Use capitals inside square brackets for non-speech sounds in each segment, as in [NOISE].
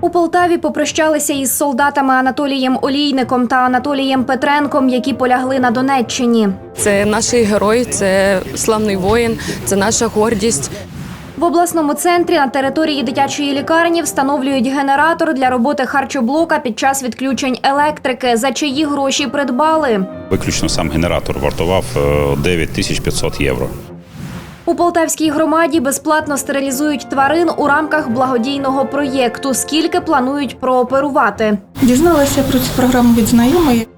У Полтаві попрощалися із солдатами Анатолієм Олійником та Анатолієм Петренком, які полягли на Донеччині. Це наш герой, це славний воїн, це наша гордість. В обласному центрі на території дитячої лікарні встановлюють генератор для роботи харчоблока під час відключень електрики. За чиї гроші придбали. Виключно сам генератор вартував е, 9500 євро. У Полтавській громаді безплатно стерилізують тварин у рамках благодійного проєкту. Скільки планують прооперувати? Дізналася про цю програму від знайомої.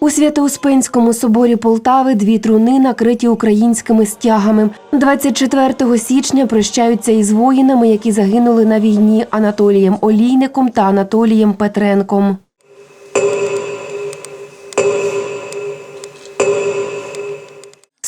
У Свято-Успенському соборі Полтави дві труни накриті українськими стягами. 24 січня прощаються із воїнами, які загинули на війні Анатолієм Олійником та Анатолієм Петренком.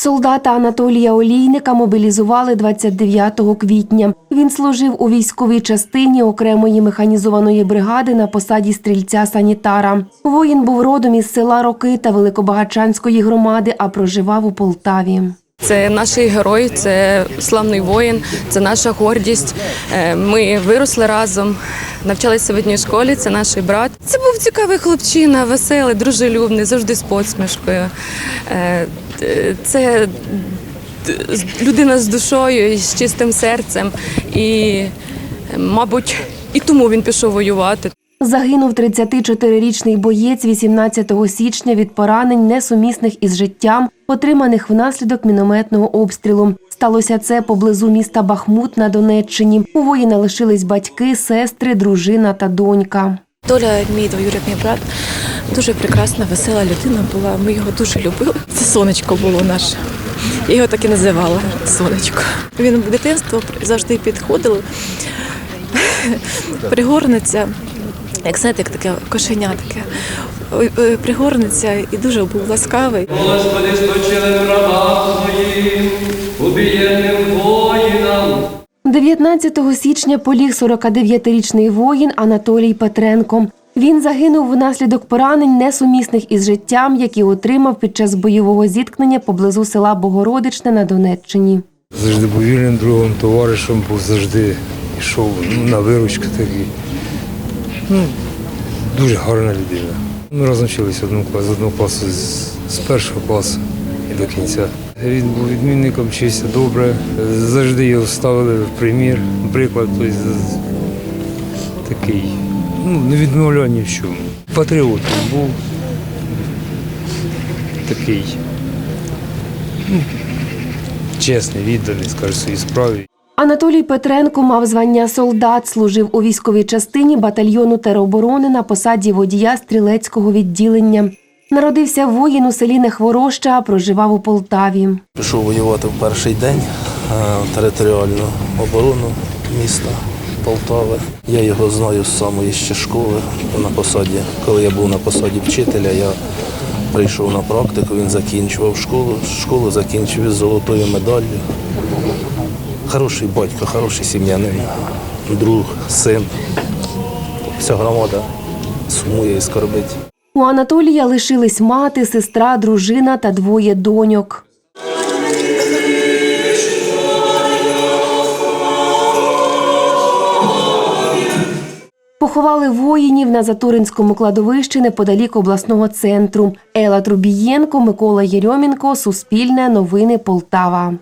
Солдата Анатолія Олійника мобілізували 29 квітня. Він служив у військовій частині окремої механізованої бригади на посаді стрільця-санітара. Воїн був родом із села Рокита Великобагачанської громади, а проживав у Полтаві. Це наш герой, це славний воїн, це наша гордість. Е, Ми виросли разом, навчалися в одній школі. Це наш брат. Це був цікавий хлопчина, веселий, дружелюбний, завжди з посмішкою. Це людина з душою з чистим серцем. І, мабуть, і тому він пішов воювати. Загинув 34-річний боєць 18 січня від поранень, несумісних із життям, отриманих внаслідок мінометного обстрілу. Сталося це поблизу міста Бахмут на Донеччині. У воїна лишились батьки, сестри, дружина та донька. Доля, мій двоюрідний брат, дуже прекрасна, весела людина була. Ми його дуже любили. Це сонечко було наше. Я його так і називала сонечко. Він в дитинство завжди підходив, [LAUGHS] пригорнеться, як знаєте, як таке кошеня таке. Ой, ой, і дуже був ласкавий. Господи, спочили рабам Твоїм, убієнним воїнам. 19 січня поліг 49-річний воїн Анатолій Петренко. Він загинув внаслідок поранень, несумісних із життям, які отримав під час бойового зіткнення поблизу села Богородичне на Донеччині. Завжди був вільним другом, товаришем, був завжди йшов ну, на виручки такі. Ну, дуже гарна людина. Ми разом вчилися з одного класу з першого класу і до кінця. Він був відмінником, вчився добре, завжди його ставили в примір, приклад, тобто, такий, ну, не відмовляв ні в чому. Патріот був такий чесний, відданий, скажу своїй справі. Анатолій Петренко мав звання солдат, служив у військовій частині батальйону тероборони на посаді водія стрілецького відділення. Народився воїн у селі Нехвороща, проживав у Полтаві. Пішов воювати в перший день е, територіальну оборону міста Полтави. Я його знаю з самої ще школи на посаді. Коли я був на посаді вчителя, я прийшов на практику, він закінчував школу. Школу закінчив із золотою медаллю. Хороший батько, хороший сім'янин, друг, син. Вся громада сумує і скорбить. У Анатолія лишились мати, сестра, дружина та двоє доньок. Поховали воїнів на Затуринському кладовищі неподалік обласного центру. Ела Трубієнко, Микола Єрьомінко, Суспільне, Новини Полтава.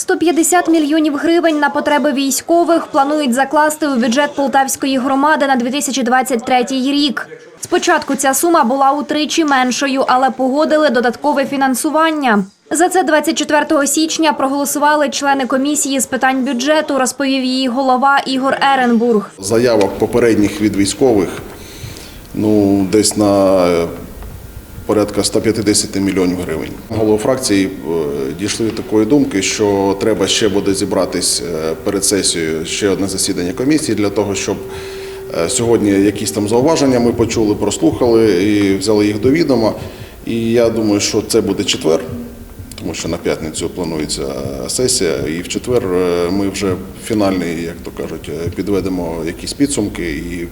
150 мільйонів гривень на потреби військових планують закласти у бюджет Полтавської громади на 2023 рік. Спочатку ця сума була утричі меншою, але погодили додаткове фінансування. За це 24 січня проголосували члени комісії з питань бюджету, розповів її голова Ігор Еренбург. заявок попередніх від військових ну, десь на е, порядка 150 мільйонів гривень. Голови фракції е, дійшли до такої думки, що треба ще буде зібратись е, перед сесією ще одне засідання комісії для того, щоб е, сьогодні якісь там зауваження ми почули, прослухали і взяли їх до відома. І я думаю, що це буде четвер. Тому що на п'ятницю планується сесія, і в четвер ми вже фінальний, як то кажуть, підведемо якісь підсумки і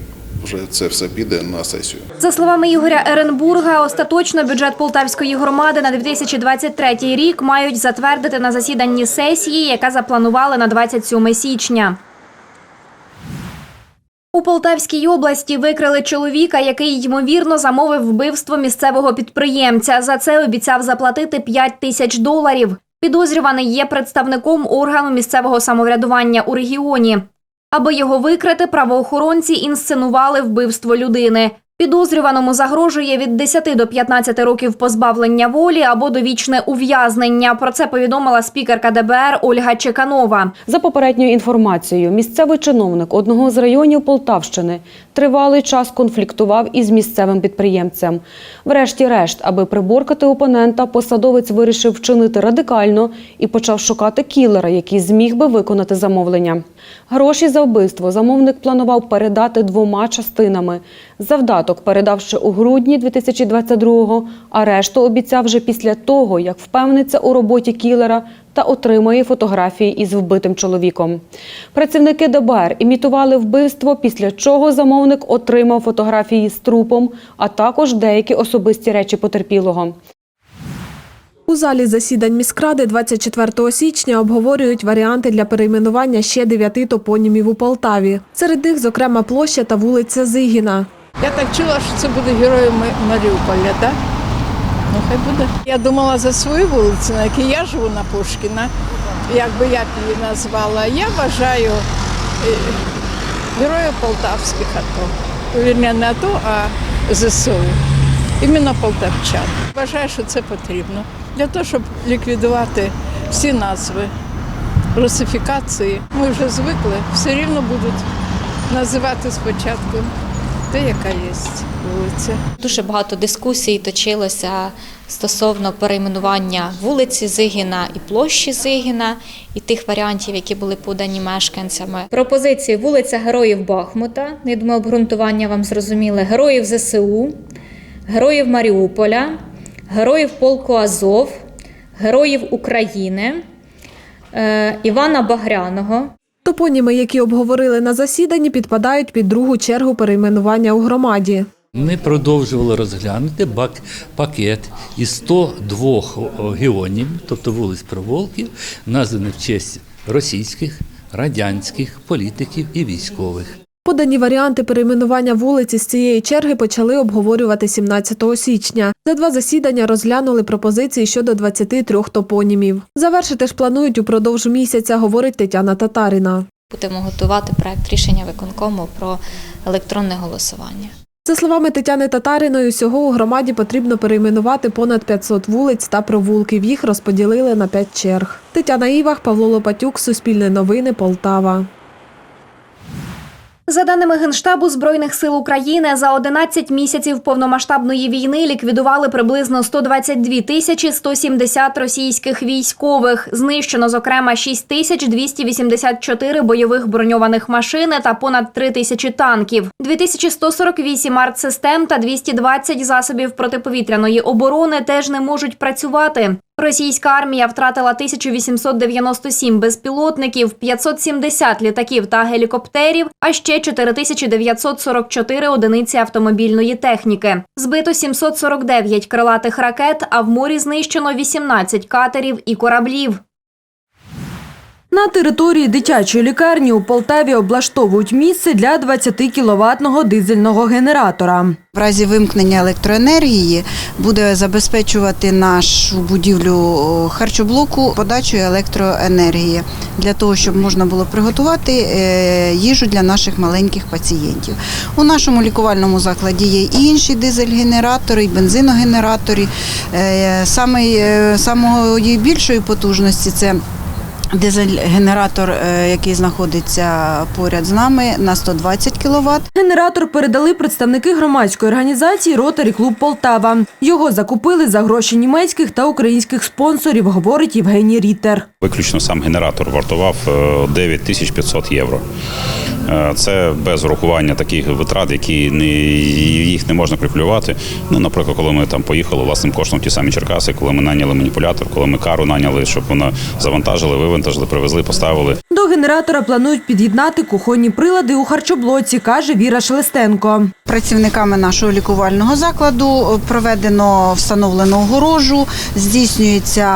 вже це все піде на сесію. За словами Ігоря Еренбурга, остаточно бюджет Полтавської громади на 2023 рік мають затвердити на засіданні сесії, яка запланували на 27 січня. У Полтавській області викрили чоловіка, який ймовірно замовив вбивство місцевого підприємця. За це обіцяв заплатити 5 тисяч доларів. Підозрюваний є представником органу місцевого самоврядування у регіоні. Аби його викрити, правоохоронці інсценували вбивство людини. Підозрюваному загрожує від 10 до 15 років позбавлення волі або довічне ув'язнення. Про це повідомила спікерка ДБР Ольга Чеканова. За попередньою інформацією, місцевий чиновник одного з районів Полтавщини тривалий час конфліктував із місцевим підприємцем. Врешті-решт, аби приборкати опонента, посадовець вирішив вчинити радикально і почав шукати кілера, який зміг би виконати замовлення. Гроші за вбивство замовник планував передати двома частинами. Завдаток передав ще у грудні 2022-го, а решту обіцяв вже після того, як впевниться у роботі кілера та отримає фотографії із вбитим чоловіком. Працівники ДБР імітували вбивство, після чого замовник отримав фотографії з трупом, а також деякі особисті речі потерпілого. У залі засідань міськради 24 січня обговорюють варіанти для перейменування ще дев'яти топонімів у Полтаві. Серед них, зокрема, площа та вулиця Зигіна. Я так чула, що це буде герої Маріуполя, так? Ну, хай буде. Я думала за свою вулицю, на якій я живу на Пушкіна, як би я її назвала. Я вважаю е, героїв полтавських АТО. Вірні, не АТО, а ЗСУ. Іменно полтавчан. Вважаю, що це потрібно для того, щоб ліквідувати всі назви русифікації. Ми вже звикли, все рівно будуть називати спочатку те, яка є вулиця. Дуже багато дискусій точилося стосовно перейменування вулиці Зигіна і площі Зигіна, і тих варіантів, які були подані мешканцями. Пропозиції вулиця Героїв Бахмута. Я думаю, обґрунтування вам зрозуміли. Героїв ЗСУ, Героїв Маріуполя, Героїв полку Азов, Героїв України, е, Івана Багряного. Топоніми, які обговорили на засіданні, підпадають під другу чергу перейменування у громаді. Ми продовжували розглянути бак, пакет із 102 геонів, тобто вулиць Проволків, названих в честь російських, радянських політиків і військових. Подані варіанти перейменування вулиці з цієї черги почали обговорювати 17 січня. За два засідання розглянули пропозиції щодо 23 топонімів. Завершити ж планують упродовж місяця, говорить Тетяна Татарина. Будемо готувати проект рішення виконкому про електронне голосування. За словами Тетяни Татариної, всього у громаді потрібно перейменувати понад 500 вулиць та провулків. Їх розподілили на 5 черг. Тетяна Івах, Павло Лопатюк, Суспільне новини, Полтава. За даними Генштабу Збройних сил України, за 11 місяців повномасштабної війни ліквідували приблизно 122 тисячі 170 російських військових. Знищено, зокрема, 6 тисяч 284 бойових броньованих машин та понад 3 тисячі танків, 2148 артсистем та 220 засобів протиповітряної оборони теж не можуть працювати. Російська армія втратила 1897 безпілотників, 570 літаків та гелікоптерів, а ще 4944 одиниці автомобільної техніки. Збито 749 крилатих ракет, а в морі знищено 18 катерів і кораблів. На території дитячої лікарні у Полтаві облаштовують місце для 20 кіловатного дизельного генератора. В разі вимкнення електроенергії буде забезпечувати нашу будівлю харчоблоку подачою електроенергії для того, щоб можна було приготувати е, їжу для наших маленьких пацієнтів. У нашому лікувальному закладі є і інші дизель-генератори, і бензиногенератори. Е, е, самої більшої потужності це Дизель-генератор, е, який знаходиться поряд з нами, на 120 кВт. Генератор передали представники громадської організації Ротарі Клуб Полтава. Його закупили за гроші німецьких та українських спонсорів, говорить Євгеній Рітер. Виключно сам генератор вартував е, 9500 євро. Е, Це без урахування таких витрат, які не, їх не можна калькулювати. Ну, наприклад, коли ми там поїхали власним коштом в ті самі Черкаси, коли ми наняли маніпулятор, коли ми кару наняли, щоб вона завантажили, вивантажили, привезли, поставили. До генератора планують під'єднати кухонні прилади у харчоблоці, каже Віра Шелестенко. Працівниками нашого лікувального закладу проведено встановлено огорожу, здійснюється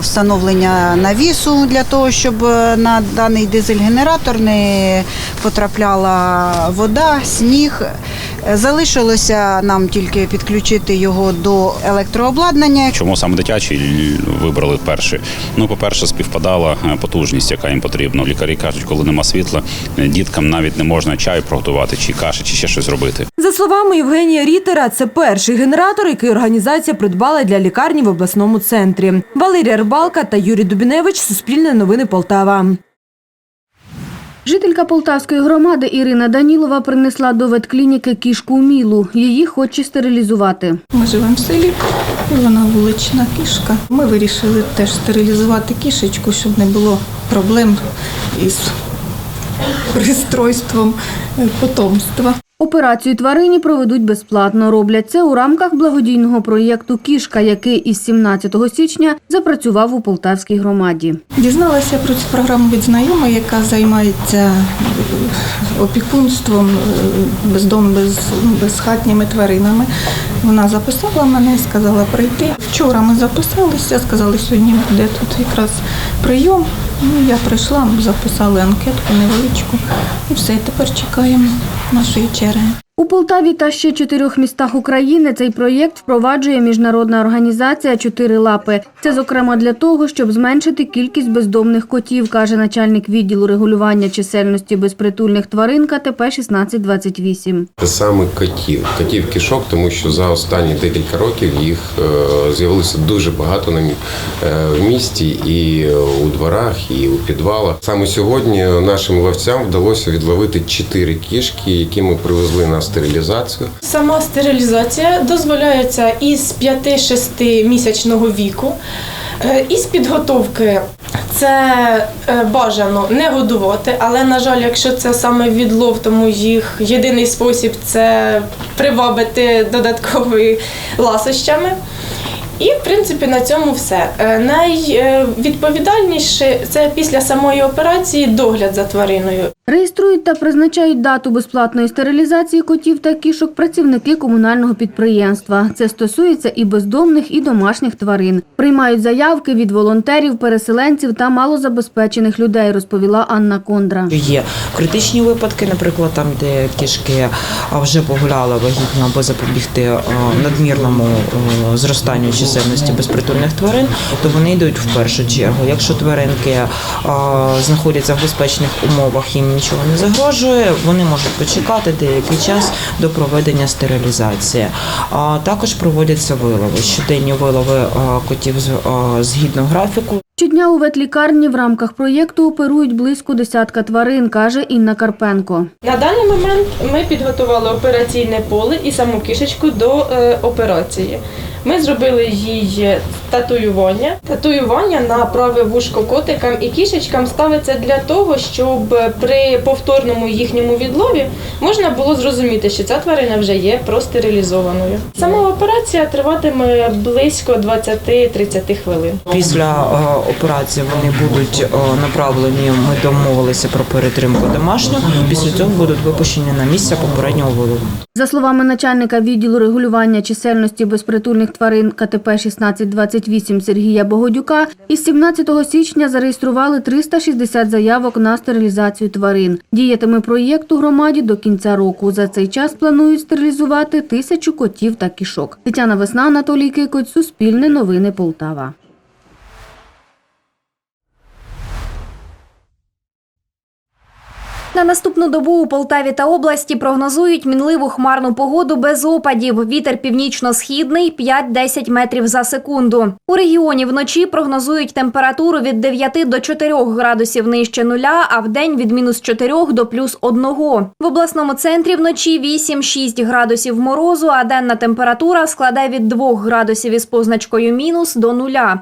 встановлення навісу для того, щоб на даний дизель-генератор не потрапляла вода, сніг. Залишилося нам тільки підключити його до електрообладнання. Чому саме дитячий вибрали перший? Ну, по-перше, співпадала е, потужність, яка їм потрібна. Лікарі кажуть, коли нема світла, е, діткам навіть не можна чай приготувати, чи каші, чи ще щось зробити. За словами Євгенія Рітера, це перший генератор, який організація придбала для лікарні в обласному центрі. Валерія Рибалка та Юрій Дубіневич, Суспільне новини Полтава. Жителька Полтавської громади Ірина Данілова принесла до ветклініки кішку Мілу. Її хоче стерилізувати. Ми живемо в селі, і вона вулична кішка. Ми вирішили теж стерилізувати кішечку, щоб не було проблем із пристройством потомства. Операцію тварині проведуть безплатно. Роблять це у рамках благодійного проєкту Кішка, який із 17 січня запрацював у Полтавській громаді. Дізналася про цю програму від знайомої, яка займається е, опікунством бездом, без, безхатніми тваринами. Вона записала мене, сказала прийти. Вчора ми записалися, сказали, сьогодні буде тут якраз прийом. Ну, я прийшла, записали анкетку невеличку і все, тепер чекаємо нашої черги. У Полтаві та ще чотирьох містах України цей проєкт впроваджує міжнародна організація Чотири лапи. Це зокрема для того, щоб зменшити кількість бездомних котів, каже начальник відділу регулювання чисельності безпритульних тварин КТП 1628. Саме котів, котів кішок, тому що за останні декілька років їх е, з'явилося дуже багато на е, в місті і у дворах, і у підвалах. Саме сьогодні нашим ловцям вдалося відловити чотири кішки, які ми привезли на стерилізацію. Сама стерилізація дозволяється із 5-6 місячного віку. Е, Із підготовки це е, бажано не годувати, але на жаль, якщо це саме відлов, тому їх єдиний спосіб це привабити додатковими ласощами. І в принципі на цьому все. Е, Найвідповідальніше це після самої операції догляд за твариною. Реєструють та призначають дату безплатної стерилізації котів та кішок працівники комунального підприємства. Це стосується і бездомних, і домашніх тварин. Приймають заявки від волонтерів, переселенців та малозабезпечених людей, розповіла Анна Кондра. Є критичні випадки, наприклад, там, де кішки вже погуляли вагітно, аби запобігти надмірному а, зростанню чисельності безпритульних тварин, то вони йдуть в першу чергу. Якщо тваринки знаходяться в безпечних умовах, їм нічого не загрожує, вони можуть почекати деякий час до проведення стерилізації. А також проводяться вилови. Щоденні вилови котів згідно графіку. Щодня у ветлікарні в рамках проєкту оперують близько десятка тварин, каже Інна Карпенко. На даний момент ми підготували операційне поле і саму кішечку до е, операції. Ми зробили їй татуювання. Татуювання на праве вушко котикам і кішечкам ставиться для того, щоб при повторному їхньому відлові можна було зрозуміти, що ця тварина вже є простерилізованою. Сама операція триватиме близько 20-30 хвилин. Після е, операції вони будуть е, направлені. Ми домовилися про перетримку домашню. Після цього будуть випущені на місце попереднього вилову. За словами начальника відділу регулювання чисельності безпритульних тварин КТП 1628 Сергія Богодюка, із 17 січня зареєстрували 360 заявок на стерилізацію тварин. Діятиме проєкт у громаді до кінця року. За цей час планують стерилізувати тисячу котів та кішок. Тетяна Весна, Анатолій Кикоць, Суспільне новини Полтава. На наступну добу у Полтаві та області прогнозують мінливу хмарну погоду без опадів. Вітер північно-східний 5-10 метрів за секунду. У регіоні вночі прогнозують температуру від 9 до 4 градусів нижче нуля, а вдень від мінус 4 до плюс 1. В обласному центрі вночі 8-6 градусів морозу, а денна температура складає від 2 градусів із позначкою мінус до нуля.